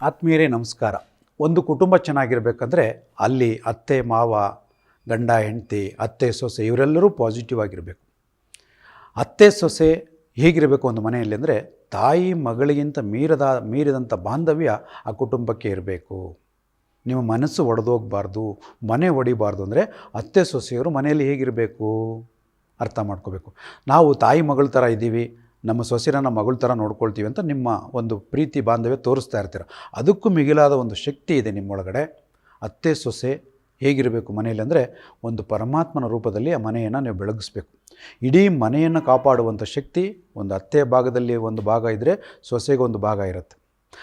ಆತ್ಮೀಯರೇ ನಮಸ್ಕಾರ. ಒಂದು ಕುಟುಂಬ ಚೆನ್ನಾಗಿರಬೇಕಂದ್ರೆ ಅಲ್ಲಿ ಅತ್ತೆ, ಮಾವ, ಗಂಡ, ಹೆಂಡತಿ, ಅತ್ತೆ, ಸೊಸೆ ಇವರೆಲ್ಲರೂ ಪಾಸಿಟಿವ್ ಆಗಿರಬೇಕು. ಅತ್ತೆ, ಸೊಸೆ ಹೇಗಿರಬೇಕು ಒಂದು ಮನೆಯಲ್ಲಿ ಅಂದರೆ ತಾಯಿ ಮಗಳಿಗಿಂತ ಮೀರದ ಮೀರಿದಂಥ ಬಾಂಧವ್ಯ ಆ ಕುಟುಂಬಕ್ಕೆ ಇರಬೇಕು. ನಿಮ್ಮ ಮನಸ್ಸು ಒಡೆದೋಗ್ಬಾರ್ದು, ಮನೆ ಒಡಿಬಾರ್ದು ಅಂದರೆ ಅತ್ತೆ, ಸೊಸೆಯವರು ಮನೆಯಲ್ಲಿ ಹೇಗಿರಬೇಕು? ಅರ್ಥ ಮಾಡ್ಕೋಬೇಕು. ನಾವು ತಾಯಿ ಮಗಳ ಥರ ಇದ್ದೀವಿ ನಮ್ಮ ಸೊಸೆನ ನಮ್ಮ ಮಗಳ ಥರ ನೋಡ್ಕೊಳ್ತೀವಿ ಅಂತ ನಿಮ್ಮ ಒಂದು ಪ್ರೀತಿ ಬಾಂಧವ್ಯ ತೋರಿಸ್ತಾ ಇರ್ತೀರ. ಅದಕ್ಕೂ ಮಿಗಿಲಾದ ಒಂದು ಶಕ್ತಿ ಇದೆ ನಿಮ್ಮೊಳಗಡೆ. ಅತ್ತೆ, ಸೊಸೆ ಹೇಗಿರಬೇಕು ಮನೆಯಲ್ಲಿ ಅಂದರೆ ಒಂದು ಪರಮಾತ್ಮನ ರೂಪದಲ್ಲಿ ಆ ಮನೆಯನ್ನು ನೀವು ಬೆಳಗಿಸ್ಬೇಕು. ಇಡೀ ಮನೆಯನ್ನು ಕಾಪಾಡುವಂಥ ಶಕ್ತಿ ಒಂದು ಅತ್ತೆ ಭಾಗದಲ್ಲಿ ಒಂದು ಭಾಗ ಇದ್ದರೆ ಸೊಸೆಗೆ ಒಂದು ಭಾಗ ಇರುತ್ತೆ.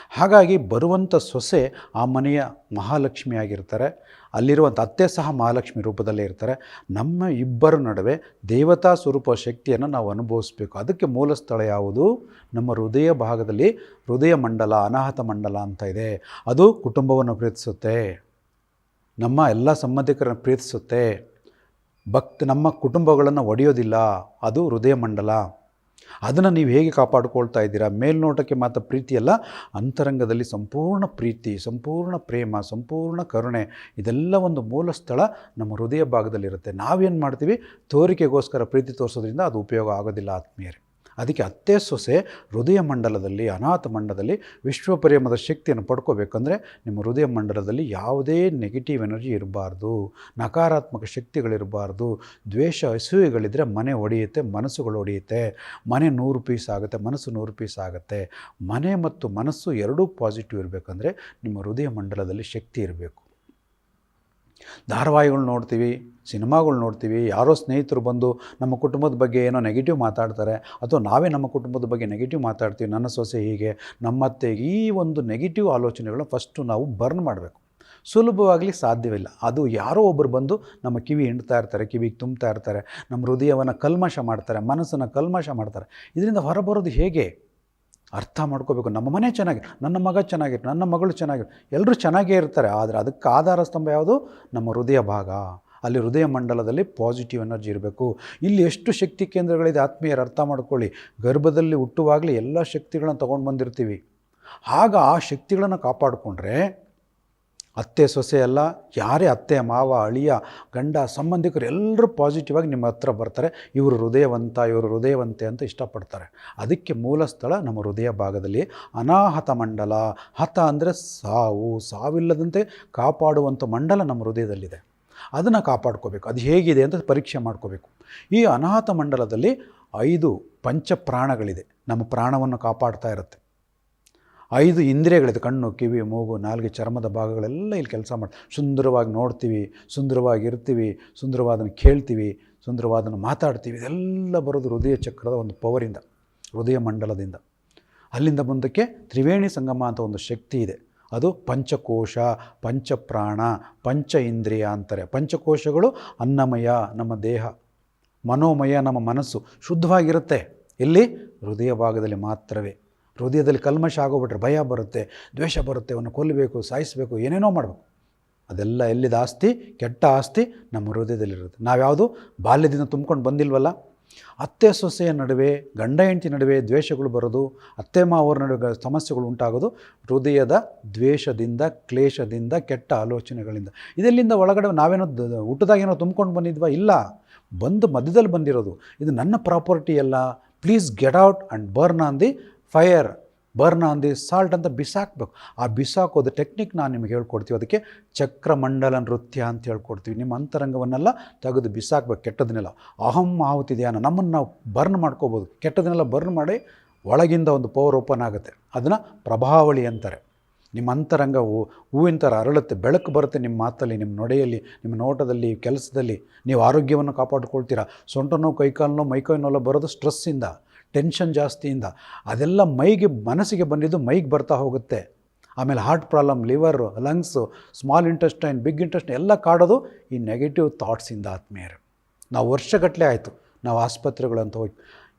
ಹಾಗಾಗಿ ಬರುವಂಥ ಸೊಸೆ ಆ ಮನೆಯ ಮಹಾಲಕ್ಷ್ಮಿ ಆಗಿರ್ತಾರೆ ಅಲ್ಲಿರುವಂಥ ಅತ್ತೆ ಸಹ ಮಹಾಲಕ್ಷ್ಮಿ ರೂಪದಲ್ಲೇ ಇರ್ತಾರೆ. ನಮ್ಮ ಇಬ್ಬರ ನಡುವೆ ದೇವತಾ ಸ್ವರೂಪ ಶಕ್ತಿಯನ್ನು ನಾವು ಅನುಭವಿಸ್ಬೇಕು. ಅದಕ್ಕೆ ಮೂಲ ಸ್ಥಳ ಯಾವುದು? ನಮ್ಮ ಹೃದಯ ಭಾಗದಲ್ಲಿ ಹೃದಯ ಮಂಡಲ, ಅನಾಹತ ಮಂಡಲ ಅಂತ ಇದೆ. ಅದು ಕುಟುಂಬವನ್ನು ಪ್ರೀತಿಸುತ್ತೆ. ನಮ್ಮ ಎಲ್ಲ ಸಂಬಂಧಿಕರನ್ನು ಪ್ರೀತಿಸುತ್ತೆ. ಭಕ್ತ ನಮ್ಮ ಕುಟುಂಬಗಳನ್ನು ಒಡೆಯೋದಿಲ್ಲ. ಅದು ಹೃದಯ ಮಂಡಲ. ಅದನ್ನು ನೀವು ಹೇಗೆ ಕಾಪಾಡಿಕೊಳ್ತಾ ಇದ್ದೀರಾ? ಮೇಲ್ನೋಟಕ್ಕೆ ಮಾತ್ರ ಪ್ರೀತಿಯಲ್ಲ ಅಂತರಂಗದಲ್ಲಿ ಸಂಪೂರ್ಣ ಪ್ರೀತಿ, ಸಂಪೂರ್ಣ ಪ್ರೇಮ, ಸಂಪೂರ್ಣ ಕರುಣೆ, ಇದೆಲ್ಲ ಒಂದು ಮೂಲ ಸ್ಥಳ ನಮ್ಮ ಹೃದಯ ಭಾಗದಲ್ಲಿರುತ್ತೆ. ನಾವೇನು ಮಾಡ್ತೀವಿ? ತೋರಿಕೆಗೋಸ್ಕರ ಪ್ರೀತಿ ತೋರಿಸೋದ್ರಿಂದ ಅದು ಉಪಯೋಗ ಆಗೋದಿಲ್ಲ ಆತ್ಮೀಯರೇ. ಅದಕ್ಕೆ ಅತ್ತೆ ಸೊಸೆ ಹೃದಯ ಮಂಡಲದಲ್ಲಿ, ಅನಾಥ ಮಂಡಲದಲ್ಲಿ ವಿಶ್ವಪರಿಯಮದ ಶಕ್ತಿಯನ್ನು ಪಡ್ಕೋಬೇಕಂದ್ರೆ ನಿಮ್ಮ ಹೃದಯ ಮಂಡಲದಲ್ಲಿ ಯಾವುದೇ ನೆಗೆಟಿವ್ ಎನರ್ಜಿ ಇರಬಾರ್ದು, ನಕಾರಾತ್ಮಕ ಶಕ್ತಿಗಳಿರಬಾರ್ದು, ದ್ವೇಷ ಅಸೂಯೆಗಳಿದ್ದರೆ ಮನೆ ಒಡೆಯುತ್ತೆ, ಮನಸ್ಸುಗಳು ಒಡೆಯುತ್ತೆ, ಮನೆ ನೂರು ಪೀಸ್ ಆಗುತ್ತೆ, ಮನಸ್ಸು ನೂರು ಪೀಸ್ ಆಗುತ್ತೆ, ಮನೆ ಮತ್ತು ಮನಸ್ಸು ಎರಡೂ ಪಾಸಿಟಿವ್ ಇರಬೇಕಂದ್ರೆ ನಿಮ್ಮ ಹೃದಯ ಮಂಡಲದಲ್ಲಿ ಶಕ್ತಿ ಇರಬೇಕು. ಧಾರಾವಾಹಿಗಳು ನೋಡ್ತೀವಿ, ಸಿನಿಮಾಗಳು ನೋಡ್ತೀವಿ, ಯಾರೋ ಸ್ನೇಹಿತರು ಬಂದು ನಮ್ಮ ಕುಟುಂಬದ ಬಗ್ಗೆ ಏನೋ ನೆಗೆಟಿವ್ ಮಾತಾಡ್ತಾರೆ, ಅಥವಾ ನಾವೇ ನಮ್ಮ ಕುಟುಂಬದ ಬಗ್ಗೆ ನೆಗೆಟಿವ್ ಮಾತಾಡ್ತೀವಿ, ನನ್ನ ಸೊಸೆ ಹೀಗೆ, ನಮ್ಮತ್ತೆ ಈ ಒಂದು ನೆಗೆಟಿವ್ ಆಲೋಚನೆಗಳನ್ನ ಫಸ್ಟು ನಾವು ಬರ್ನ್ ಮಾಡಬೇಕು. ಸುಲಭವಾಗಲಿ ಸಾಧ್ಯವಿಲ್ಲ. ಅದು ಯಾರೋ ಒಬ್ಬರು ಬಂದು ನಮ್ಮ ಕಿವಿ ಹಿಂಡ್ತಾ ಇರ್ತಾರೆ, ಕಿವಿಗೆ ತುಂಬ್ತಾ ಇರ್ತಾರೆ, ನಮ್ಮ ಹೃದಯವನ್ನು ಕಲ್ಮಶ ಮಾಡ್ತಾರೆ, ಮನಸ್ಸನ್ನು ಕಲ್ಮಶ ಮಾಡ್ತಾರೆ. ಇದರಿಂದ ಹೊರಬರೋದು ಹೇಗೆ? ಅರ್ಥ ಮಾಡ್ಕೋಬೇಕು. ನಮ್ಮ ಮನೆ ಚೆನ್ನಾಗಿ, ನನ್ನ ಮಗ ಚೆನ್ನಾಗಿರು ನನ್ನ ಮಗಳು ಚೆನ್ನಾಗಿರು ಎಲ್ಲರೂ ಚೆನ್ನಾಗೇ ಇರ್ತಾರೆ. ಆದರೆ ಅದಕ್ಕೆ ಆಧಾರ ಸ್ತಂಭ ಯಾವುದು? ನಮ್ಮ ಹೃದಯ ಭಾಗ. ಅಲ್ಲಿ ಹೃದಯ ಮಂಡಲದಲ್ಲಿ ಪಾಸಿಟಿವ್ ಎನರ್ಜಿ ಇರಬೇಕು. ಇಲ್ಲಿ ಎಷ್ಟು ಶಕ್ತಿ ಕೇಂದ್ರಗಳಿದೆ ಆತ್ಮೀಯರು ಅರ್ಥ ಮಾಡ್ಕೊಳ್ಳಿ. ಗರ್ಭದಲ್ಲಿ ಹುಟ್ಟುವಾಗಲೇ ಎಲ್ಲ ಶಕ್ತಿಗಳನ್ನು ತೊಗೊಂಡು ಬಂದಿರ್ತೀವಿ. ಆಗ ಆ ಶಕ್ತಿಗಳನ್ನು ಕಾಪಾಡಿಕೊಂಡ್ರೆ ಅತ್ತೆ ಸೊಸೆ ಅಲ್ಲ, ಯಾರೇ ಅತ್ತೆ, ಮಾವ, ಅಳಿಯ, ಗಂಡ, ಸಂಬಂಧಿಕರು ಎಲ್ಲರೂ ಪಾಸಿಟಿವ್ ಆಗಿ ನಿಮ್ಮ ಹತ್ರ ಬರ್ತಾರೆ. ಇವರು ಹೃದಯವಂತ, ಇವರು ಹೃದಯವಂತೆ ಅಂತ ಇಷ್ಟಪಡ್ತಾರೆ. ಅದಕ್ಕೆ ಮೂಲ ಸ್ಥಳ ನಮ್ಮ ಹೃದಯ ಭಾಗದಲ್ಲಿ ಅನಾಹತ ಮಂಡಲ. ಹತ ಅಂದರೆ ಸಾವು, ಸಾವಿಲ್ಲದಂತೆ ಕಾಪಾಡುವಂಥ ಮಂಡಲ ನಮ್ಮ ಹೃದಯದಲ್ಲಿದೆ. ಅದನ್ನು ಕಾಪಾಡ್ಕೋಬೇಕು. ಅದು ಹೇಗಿದೆ ಅಂತ ಪರೀಕ್ಷೆ ಮಾಡ್ಕೋಬೇಕು. ಈ ಅನಾಹತ ಮಂಡಲದಲ್ಲಿ ಐದು ಪಂಚಪ್ರಾಣಗಳಿದೆ. ನಮ್ಮ ಪ್ರಾಣವನ್ನು ಕಾಪಾಡ್ತಾ ಇರುತ್ತೆ. ಐದು ಇಂದ್ರಿಯಗಳಿದೆ, ಕಣ್ಣು, ಕಿವಿ, ಮೂಗು, ನಾಲ್ಗೆ ಚರ್ಮದ ಭಾಗಗಳೆಲ್ಲ ಇಲ್ಲಿ ಕೆಲಸ ಮಾಡಿ, ಸುಂದರವಾಗಿ ನೋಡ್ತೀವಿ, ಸುಂದರವಾಗಿ ಇರ್ತೀವಿ, ಸುಂದರವಾದನ್ನು ಕೇಳ್ತೀವಿ, ಸುಂದರವಾದನ್ನು ಮಾತಾಡ್ತೀವಿ, ಇದೆಲ್ಲ ಬರೋದು ಹೃದಯ ಚಕ್ರದ ಒಂದು ಪವರಿಂದ ಹೃದಯ ಮಂಡಲದಿಂದ. ಅಲ್ಲಿಂದ ಮುಂದಕ್ಕೆ ತ್ರಿವೇಣಿ ಸಂಗಮ ಅಂತ ಒಂದು ಶಕ್ತಿ ಇದೆ. ಅದು ಪಂಚಕೋಶ, ಪಂಚಪ್ರಾಣ, ಪಂಚ ಇಂದ್ರಿಯ ಅಂತಾರೆ. ಪಂಚಕೋಶಗಳು ಅನ್ನಮಯ, ನಮ್ಮ ದೇಹ. ಮನೋಮಯ, ನಮ್ಮ ಮನಸ್ಸು ಶುದ್ಧವಾಗಿರುತ್ತೆ. ಇಲ್ಲಿ ಹೃದಯ ಭಾಗದಲ್ಲಿ ಮಾತ್ರವೇ. ಹೃದಯದಲ್ಲಿ ಕಲ್ಮಶ ಆಗೋಗ್ಬಿಟ್ರೆ ಭಯ ಬರುತ್ತೆ, ದ್ವೇಷ ಬರುತ್ತೆ ಅವನು ಕೊಲ್ಲಬೇಕು, ಸಾಯಿಸಬೇಕು, ಏನೇನೋ ಮಾಡಬೇಕು. ಅದೆಲ್ಲ ಎಲ್ಲಿದ ಆಸ್ತಿ? ಕೆಟ್ಟ ಆಸ್ತಿ ನಮ್ಮ ಹೃದಯದಲ್ಲಿರುತ್ತೆ. ನಾವ್ಯಾವುದು? ಬಾಲ್ಯದಿಂದ ತುಂಬ್ಕೊಂಡು ಬಂದಿಲ್ವಲ್ಲ? ಅತ್ತೆ ಸೊಸೆಯ ನಡುವೆ, ಗಂಡ ಹೆಂಡತಿ ನಡುವೆ ದ್ವೇಷಗಳು ಬರೋದು, ಅತ್ತೆ ಮಾವರ ನಡುವೆ ಸಮಸ್ಯೆಗಳು ಉಂಟಾಗೋದು, ಹೃದಯದ ದ್ವೇಷದಿಂದ, ಕ್ಲೇಶದಿಂದ, ಕೆಟ್ಟ ಆಲೋಚನೆಗಳಿಂದ. ಇದೆಲ್ಲಿಂದ ಒಳಗಡೆ ನಾವೇನೋ ಹುಟ್ಟದಾಗೇನೋ ತುಂಬ್ಕೊಂಡು ಬಂದಿದ್ವಾ? ಇಲ್ಲ. ಬಂದು ಮಧ್ಯದಲ್ಲಿ ಬಂದಿರೋದು. ಇದು ನನ್ನ ಪ್ರಾಪರ್ಟಿ ಅಲ್ಲ. Please get out and burn on the fire, burn on the salt ಅಂತ ಬಿಸಾಕಬೇಕು. ಆ ಬಿಸಾಕೋದು ಟೆಕ್ನಿಕ್ ನಾನು ನಿಮಗೆ ಹೇಳ್ಕೊಡ್ತೀವಿ. ಅದಕ್ಕೆ ಚಕ್ರಮಂಡಲ ನೃತ್ಯ ಅಂತ ಹೇಳ್ಕೊಡ್ತೀವಿ. ನಿಮ್ಮ ಅಂತರಂಗವನ್ನೆಲ್ಲ ತೆಗೆದು ಬಿಸಾಕ್ಬೇಕು ಕೆಟ್ಟದನ್ನೆಲ್ಲ ಅಹಂ ಆಹುತಿ ಧ್ಯಾನ ನಮ್ಮನ್ನು ನಾವು ಬರ್ನ್ ಮಾಡ್ಕೋಬೋದು. ಕೆಟ್ಟದನ್ನೆಲ್ಲ ಬರ್ನ್ ಮಾಡಿ ಒಳಗಿಂದ ಒಂದು ಪವರ್ ಓಪನ್ ಆಗುತ್ತೆ. ಅದನ್ನು ಪ್ರಭಾವಳಿ ಅಂತಾರೆ. ನಿಮ್ಮ ಅಂತರಂಗ ಹೂವಿನ ಥರ ಅರಳುತ್ತೆ. ಬೆಳಕು ಬರುತ್ತೆ ನಿಮ್ಮ ಮಾತಲ್ಲಿ, ನಿಮ್ಮ ನೊಡೆಯಲ್ಲಿ, ನಿಮ್ಮ ನೋಟದಲ್ಲಿ, ಕೆಲಸದಲ್ಲಿ. ನೀವು ಆರೋಗ್ಯವನ್ನು ಕಾಪಾಡ್ಕೊಳ್ತೀರಾ? ಸೊಂಟ ನೋವು ಕೈಕಾಲು ನೋವು ಮೈಕೈ ನೋವು ಬರೋದು ಸ್ಟ್ರೆಸ್ಸಿಂದ ಟೆನ್ಷನ್ ಜಾಸ್ತಿಯಿಂದ ಅದೆಲ್ಲ ಮೈಗೆ ಮನಸ್ಸಿಗೆ ಬಂದಿದ್ದು ಮೈಗೆ ಬರ್ತಾ ಹೋಗುತ್ತೆ. ಆಮೇಲೆ heart problem liver lungs small intestine big intestine ಎಲ್ಲ ಕಾಡೋದು ಈ ನೆಗೆಟಿವ್ ಥಾಟ್ಸಿಂದ ಆತ್ಮೀಯರು. ನಾವು ವರ್ಷಗಟ್ಟಲೆ ಆಯಿತು, ನಾವು ಆಸ್ಪತ್ರೆಗಳಂತ ಹೋಗಿ.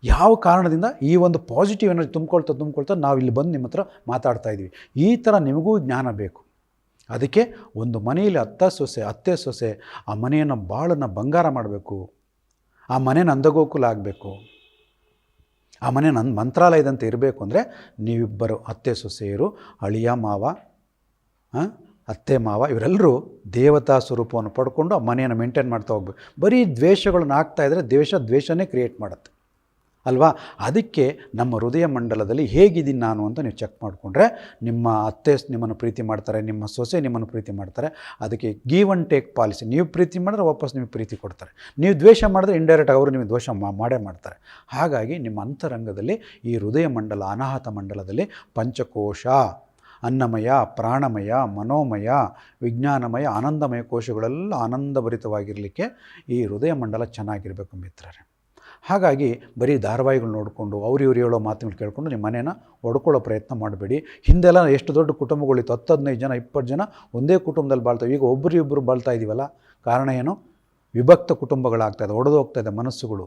ಯಾವ ಕಾರಣದಿಂದ ಈ ಒಂದು ಪಾಸಿಟಿವ್ ಎನರ್ಜಿ ತುಂಬ್ಕೊಳ್ತಾ ತುಂಬ್ಕೊಳ್ತಾ ನಾವು ಇಲ್ಲಿ ಬಂದು ನಿಮ್ಮ ಹತ್ರ ಮಾತಾಡ್ತಾ ಇದ್ದೀವಿ. ಈ ಥರ ನಿಮಗೂ ಜ್ಞಾನ ಬೇಕು. ಅದಕ್ಕೆ ಒಂದು ಮನೆಯಲ್ಲಿ ಅತ್ತ ಸೊಸೆ, ಅತ್ತೆ ಸೊಸೆ, ಆ ಮನೆಯನ್ನು ಬಾಳನ್ನು ಬಂಗಾರ ಮಾಡಬೇಕು. ಆ ಮನೆ ಅಂದಗೋಕುಲ ಆಗಬೇಕು. ಆ ಮನೆ ನನ್ನ ಮಂತ್ರಾಲಯದಂತೆ ಇರಬೇಕು ಅಂದರೆ ನೀವಿಬ್ಬರು ಅತ್ತೆ ಸೊಸೆಯರು, ಅಳಿಯ ಮಾವ ಅತ್ತೆ ಮಾವ, ಇವರೆಲ್ಲರೂ ದೇವತಾ ಸ್ವರೂಪವನ್ನು ಪಡ್ಕೊಂಡು ಆ ಮನೆಯನ್ನು ಮೇಂಟೈನ್ ಮಾಡ್ತಾ ಹೋಗ್ಬೇಕು. ಬರೀ ದ್ವೇಷಗಳನ್ನ ಹಾಕ್ತಾ ಇದ್ದರೆ ದ್ವೇಷ ದ್ವೇಷನೇ ಕ್ರಿಯೇಟ್ ಮಾಡುತ್ತೆ. ಅಲ್ವಾ? ಅದಕ್ಕೆ ನಮ್ಮ ಹೃದಯ ಮಂಡಲದಲ್ಲಿ ಹೇಗಿದ್ದೀನಿ ನಾನು ಅಂತ ನೀವು ಚೆಕ್ ಮಾಡಿಕೊಂಡ್ರೆ ನಿಮ್ಮ ಅತ್ತೆ ನಿಮ್ಮನ್ನು ಪ್ರೀತಿ ಮಾಡ್ತಾರೆ, ನಿಮ್ಮ ಸೊಸೆ ನಿಮ್ಮನ್ನು ಪ್ರೀತಿ ಮಾಡ್ತಾರೆ. ಅದಕ್ಕೆ ಗೀವ್ ಆ್ಯಂಡ್ ಟೇಕ್ ಪಾಲಿಸಿ ನೀವು ಪ್ರೀತಿ ಮಾಡಿದ್ರೆ ವಾಪಸ್ ನಿಮಗೆ ಪ್ರೀತಿ ಕೊಡ್ತಾರೆ. ನೀವು ದ್ವೇಷ ಮಾಡಿದ್ರೆ ಇಂಡೈರೆಕ್ಟ್ ಅವರು ನಿಮಗೆ ದ್ವೇಷ ಮಾಡೇ ಮಾಡ್ತಾರೆ. ಹಾಗಾಗಿ ನಿಮ್ಮ ಅಂತರಂಗದಲ್ಲಿ ಈ ಹೃದಯ ಮಂಡಲ, ಅನಾಹತ ಮಂಡಲದಲ್ಲಿ ಪಂಚಕೋಶ, ಅನ್ನಮಯ, ಪ್ರಾಣಮಯ, ಮನೋಮಯ, ವಿಜ್ಞಾನಮಯ, ಆನಂದಮಯ ಕೋಶಗಳೆಲ್ಲ ಆನಂದಭರಿತವಾಗಿರಲಿಕ್ಕೆ ಈ ಹೃದಯ ಮಂಡಲ ಚೆನ್ನಾಗಿರಬೇಕು ಮಿತ್ರರೇ. ಹಾಗಾಗಿ ಬರೀ ಧಾರಾವಾಹಿಗಳು ನೋಡಿಕೊಂಡು ಅವ್ರು ಇವ್ರು ಹೇಳೋ ಮಾತುಗಳು ಕೇಳಿಕೊಂಡು ನಿಮ್ಮ ಮನೇನ ಒಡ್ಕೊಳ್ಳೋ ಪ್ರಯತ್ನ ಮಾಡಬೇಡಿ. ಹಿಂದೆಲ್ಲ ಎಷ್ಟು ದೊಡ್ಡ ಕುಟುಂಬಗಳಿತ್ತು ಹತ್ತು ಹದಿನೈದು ಜನ, ಇಪ್ಪತ್ತು ಜನ ಒಂದೇ ಕುಟುಂಬದಲ್ಲಿ ಬಾಳ್ತಾವೆ. ಈಗ ಒಬ್ಬರು ಇಬ್ಬರು ಬಾಳ್ತಾ ಇದ್ದೀವಲ್ಲ ಕಾರಣ ಏನು? ವಿಭಕ್ತ ಕುಟುಂಬಗಳಾಗ್ತಾ ಇದೆ, ಒಡೆದು ಹೋಗ್ತಾ ಇದೆ ಮನಸ್ಸುಗಳು.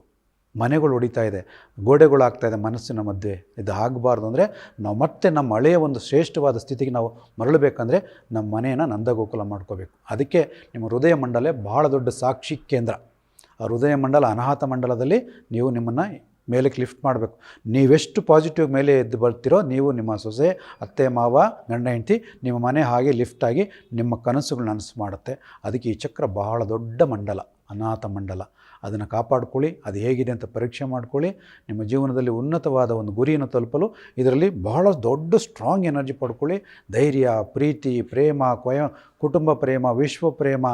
ಮನೆಗಳು ಹೊಡಿತಾ ಇದೆ ಗೋಡೆಗಳು ಆಗ್ತಾ ಇದೆ ಮನಸ್ಸಿನ ಮಧ್ಯೆ. ಇದು ಆಗಬಾರ್ದು ಅಂದರೆ ನಾವು ಮತ್ತೆ ನಮ್ಮ ಹಳೆಯ ಒಂದು ಶ್ರೇಷ್ಠವಾದ ಸ್ಥಿತಿಗೆ ನಾವು ಮರಳಬೇಕಂದ್ರೆ ನಮ್ಮ ಮನೆಯನ್ನು ನಂದಗೋಕುಲ ಮಾಡ್ಕೋಬೇಕು. ಅದಕ್ಕೆ ನಿಮ್ಮ ಹೃದಯ ಮಂಡಲ ಬಹಳ ದೊಡ್ಡ ಸಾಕ್ಷಿ ಕೇಂದ್ರ. ಹೃದಯ ಮಂಡಲ, ಅನಾಹತ ಮಂಡಲದಲ್ಲಿ ನೀವು ನಿಮ್ಮನ್ನು ಮೇಲಕ್ಕೆ ಲಿಫ್ಟ್ ಮಾಡಬೇಕು. ನೀವೆಷ್ಟು ಪಾಸಿಟಿವ್ ಮೇಲೆ ಎದ್ದು ಬರ್ತೀರೋ ನೀವು ನಿಮ್ಮ ಸೊಸೆ, ಅತ್ತೆ, ಮಾವ, ಗಂಡ, ಹೆಂಡತಿ ನಿಮ್ಮ ಮನೆ ಹಾಗೆ ಲಿಫ್ಟ್ ಆಗಿ ನಿಮ್ಮ ಕನಸುಗಳು ನನಸು ಮಾಡುತ್ತೆ. ಅದಕ್ಕೆ ಈ ಚಕ್ರ ಬಹಳ ದೊಡ್ಡ ಮಂಡಲ ಅನಾಥ ಮಂಡಲ. ಅದನ್ನು ಕಾಪಾಡ್ಕೊಳ್ಳಿ, ಅದು ಹೇಗಿದೆ ಅಂತ ಪರೀಕ್ಷೆ ಮಾಡ್ಕೊಳ್ಳಿ. ನಿಮ್ಮ ಜೀವನದಲ್ಲಿ ಉನ್ನತವಾದ ಒಂದು ಗುರಿಯನ್ನು ತಲುಪಲು ಇದರಲ್ಲಿ ಬಹಳ ದೊಡ್ಡ ಸ್ಟ್ರಾಂಗ್ ಎನರ್ಜಿ ಪಡ್ಕೊಳ್ಳಿ. ಧೈರ್ಯ, ಪ್ರೀತಿ, ಪ್ರೇಮ ಕುಟುಂಬ ಪ್ರೇಮ, ವಿಶ್ವ ಪ್ರೇಮ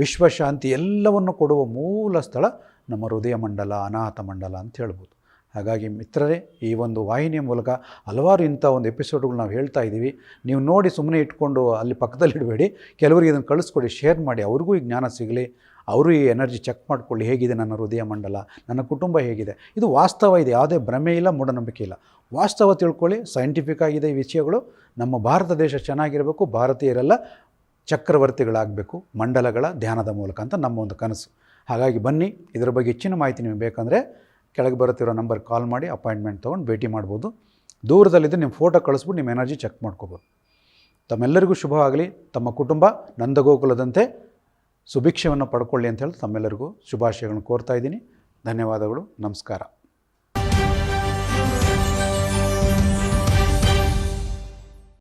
ವಿಶ್ವಶಾಂತಿ ಎಲ್ಲವನ್ನು ಕೊಡುವ ಮೂಲ ಸ್ಥಳ ನಮ್ಮ ಹೃದಯ ಮಂಡಲ, ಅನಾಥ ಮಂಡಲ ಅಂತ ಹೇಳ್ಬೋದು. ಹಾಗಾಗಿ ಮಿತ್ರರೇ, ಈ ಒಂದು ವಾಹಿನಿಯ ಮೂಲಕ ಹಲವಾರು ಇಂಥ ಒಂದು ಎಪಿಸೋಡ್ಗಳು ನಾವು ಹೇಳ್ತಾ ಇದ್ದೀವಿ. ನೀವು ನೋಡಿ ಸುಮ್ಮನೆ ಇಟ್ಕೊಂಡು ಅಲ್ಲಿ ಪಕ್ಕದಲ್ಲಿ ಇಡಬೇಡಿ. ಕೆಲವರಿಗೆ ಇದನ್ನು ಕಳಿಸ್ಕೊಡಿ, ಶೇರ್ ಮಾಡಿ. ಅವ್ರಿಗೂ ಈ ಜ್ಞಾನ ಸಿಗಲಿ. ಅವರು ಈ ಎನರ್ಜಿ ಚೆಕ್ ಮಾಡಿಕೊಳ್ಳಿ, ಹೇಗಿದೆ ನನ್ನ ಹೃದಯ ಮಂಡಲ, ನನ್ನ ಕುಟುಂಬ ಹೇಗಿದೆ. ಇದು ವಾಸ್ತವ ಇದೆ, ಯಾವುದೇ ಭ್ರಮೆ ಇಲ್ಲ, ಮೂಢನಂಬಿಕೆ ಇಲ್ಲ. ವಾಸ್ತವ ತಿಳ್ಕೊಳ್ಳಿ ಸೈಂಟಿಫಿಕ್ ಆಗಿದೆ ಈ ವಿಷಯಗಳು. ನಮ್ಮ ಭಾರತ ದೇಶ ಚೆನ್ನಾಗಿರಬೇಕು, ಭಾರತೀಯರೆಲ್ಲ ಚಕ್ರವರ್ತಿಗಳಾಗಬೇಕು, ಮಂಡಲಗಳ ಧ್ಯಾನದ ಮೂಲಕ ಅಂತ ನಮ್ಮ ಒಂದು ಕನಸು. ಹಾಗಾಗಿ ಬನ್ನಿ, ಇದರ ಬಗ್ಗೆ ಹೆಚ್ಚಿನ ಮಾಹಿತಿ ನಿಮಗೆ ಬೇಕಂದರೆ ಕೆಳಗೆ ಬರುತ್ತಿರೋ ನಂಬರ್ ಕಾಲ್ ಮಾಡಿ, ಅಪಾಯಿಂಟ್ಮೆಂಟ್ ತೊಗೊಂಡು ಭೇಟಿ ಮಾಡ್ಬೋದು. ದೂರದಲ್ಲಿದ್ದು ನಿಮ್ಮ ಫೋಟೋ ಕಳಿಸ್ಬಿಟ್ಟು ನಿಮ್ಮ ಎನರ್ಜಿ ಚೆಕ್ ಮಾಡ್ಕೋಬೋದು. ತಮ್ಮೆಲ್ಲರಿಗೂ ಶುಭವಾಗಲಿ. ತಮ್ಮ ಕುಟುಂಬ ನಂದಗೋಕುಲದಂತೆ ಸುಭಿಕ್ಷವನ್ನು ಪಡ್ಕೊಳ್ಳಿ ಅಂತ ಹೇಳಿ ತಮ್ಮೆಲ್ಲರಿಗೂ ಶುಭಾಶಯಗಳನ್ನು ಕೋರ್ತಾ ಇದ್ದೀನಿ. ಧನ್ಯವಾದಗಳು. ನಮಸ್ಕಾರ.